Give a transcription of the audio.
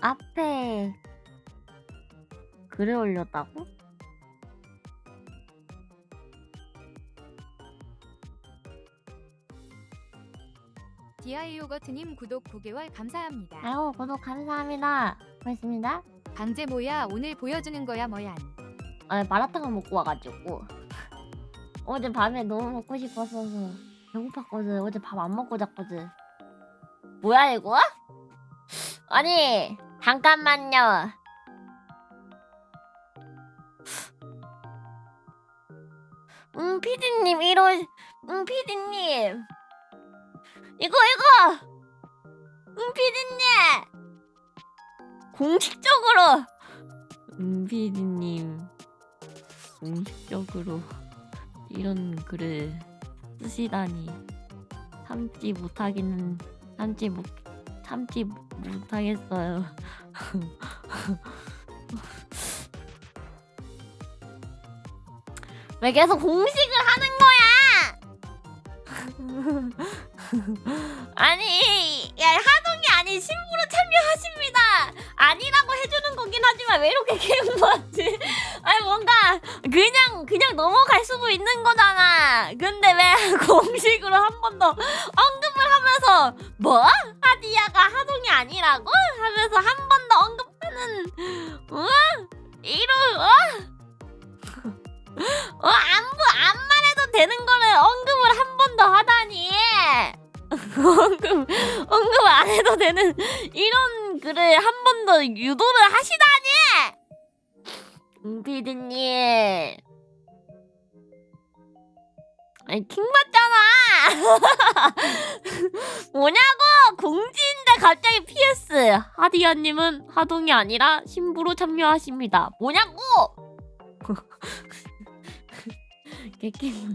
앞에 글을 올렸다고? 디아이 요거트님 구독 9개월 감사합니다. 아유 구독 감사합니다. 고맙습니다. 강제 뭐야 오늘 보여주는 거야 뭐야. 아 마라탕을 먹고 와가지고 어제 밤에 너무 먹고 싶었어서 배고팠거든. 어제 밥 안 먹고 잤거든. 뭐야 이거? 아니 잠깐만요. 응 피디님 이러 응 피디님. 이거 이거! 응 피디님! 공식적으로! 응 피디님. 공식적으로 이런 글을 쓰시다니 참지 못하기는 참지 못 참지 못하겠어요. 왜 계속 공식을 하는 거야? 아니, 야 하동이 아닌 신부로 참여하십니다. 아니라고 해주는 거긴 하지만 왜 이렇게 개운하지? 아니 뭔가 그냥 그냥 넘어갈 수도 있는 거잖아. 근데 왜 공식으로 한 번 더 언급을 하면서 뭐 하동이 아니라고 하면서 한 번 더 언급하는 어 이러 어? 어 안부 안만 해도 되는 거를 언급을 한 번 더 하다니 언급 언급 안 해도 되는 이런 글을 한 번 더 유도를 하시다니 음, 피디님. 아니, 킹 받잖아! 뭐냐고! 갑자기 PS! 하디야님은 하동이 아니라 신부로 참여하십니다. 뭐냐고! 개킹.